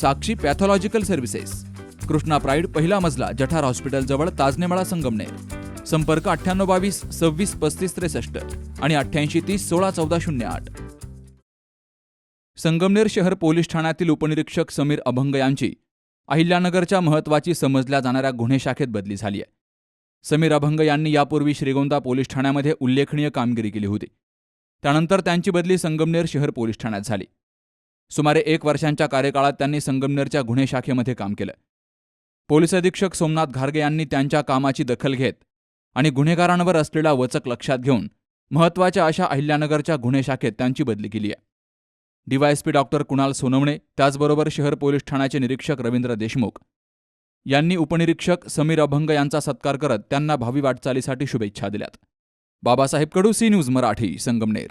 Sakshi pathological services. Krishna Pride पहिला मजला जठार hospital जवळ ताजनेमाळा संगमनेर. संपर्क अठ्ठ्याण्णव बावीस सव्वीस पस्तीस त्रेसष्ट आणि अठ्ठ्याऐंशी तीस सोळा चौदा शून्य आठ. संगमनेर शहर पोलीस ठाण्यातील उपनिरीक्षक समीर अभंग यांची अहिल्यानगरच्या महत्वाची समजल्या जाणाऱ्या गुन्हे शाखेत बदली झाली आहे. समीर अभंग यांनी यापूर्वी श्रीगोंदा पोलीस ठाण्यामध्ये उल्लेखनीय कामगिरी केली होती. त्यानंतर त्यांची बदली संगमनेर शहर पोलीस ठाण्यात झाली. सुमारे एक वर्षांच्या कार्यकाळात त्यांनी संगमनेरच्या गुन्हे शाखेमध्ये काम केलं. पोलीस अधीक्षक सोमनाथ घारगे यांनी त्यांच्या कामाची दखल घेत आणि गुन्हेगारांवर असलेला वचक लक्षात घेऊन महत्त्वाच्या अशा अहिल्यानगरच्या गुन्हे शाखेत त्यांची बदली केली आहे. डीवायएसपी डॉक्टर कुणाल सोनवणे त्याचबरोबर शहर पोलीस ठाण्याचे निरीक्षक रवींद्र देशमुख यांनी उपनिरीक्षक समीर अभंग यांचा सत्कार करत त्यांना भावी वाटचालीसाठी शुभेच्छा दिल्यात. Babasaheb Kadu C news Marathi Sangamner.